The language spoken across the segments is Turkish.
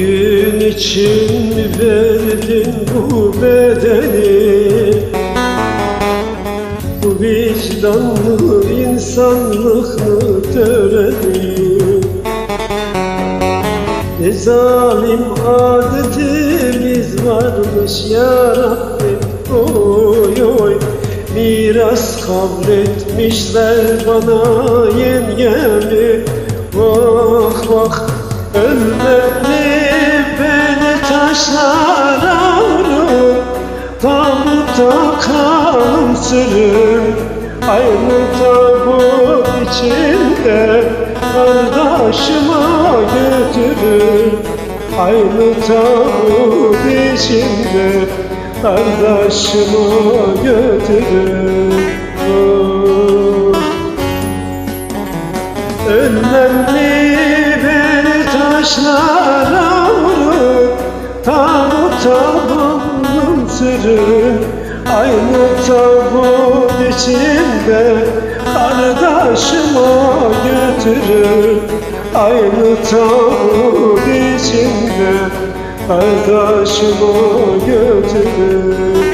Gün için verdin bu bedeni Bu vicdanlı insanlık mı töreni? Ne zalim adetimiz varmış ya Rabbi. Oy oy. Miras kabretmişler bana yengemi. Vah vah Ölmeli beni taşlara vurun Tabuta kan Aynı tabut içinde Kardeşime götürün Aynı tabut içinde Kardeşime götürün Oh. Ölmemli beni taşlara vurun Tabuta bağlım sürün Aynı tabut içinde Kardeşime götürün Aynı tabut içinde Kardeşime götürün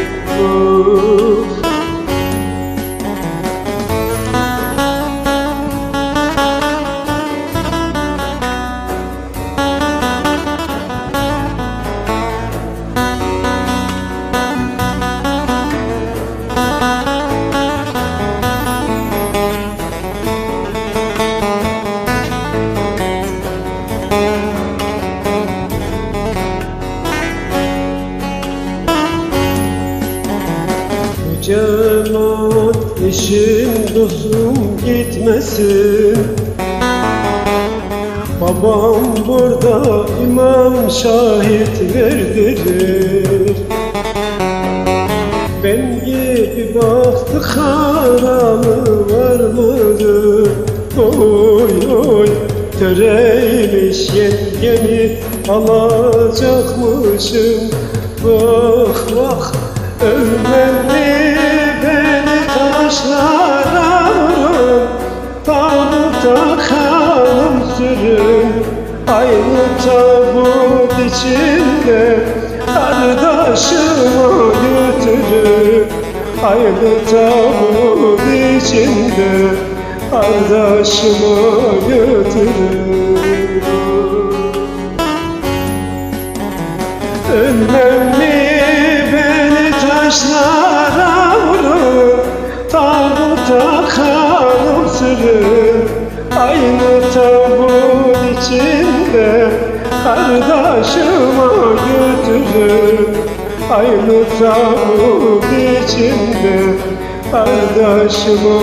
Cemaat eşim dostum gitmesin. Babam burada imam şahit verdirir. Ben gibi baktı haramı var mıdır? Oy oy Töreymiş yengemi alacakmışım. Vah vah Ölmemli Tabuta kanım sürün Aynı tabut içinde Kardeşime götürün Aynı tabut içinde Kardeşime götürün Ölmemli beni taşlara vurun Tabuta kanım sürün Aynı tabut içinde Kardeşime götürün Aynı tabut içinde Kardeşime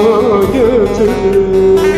götürün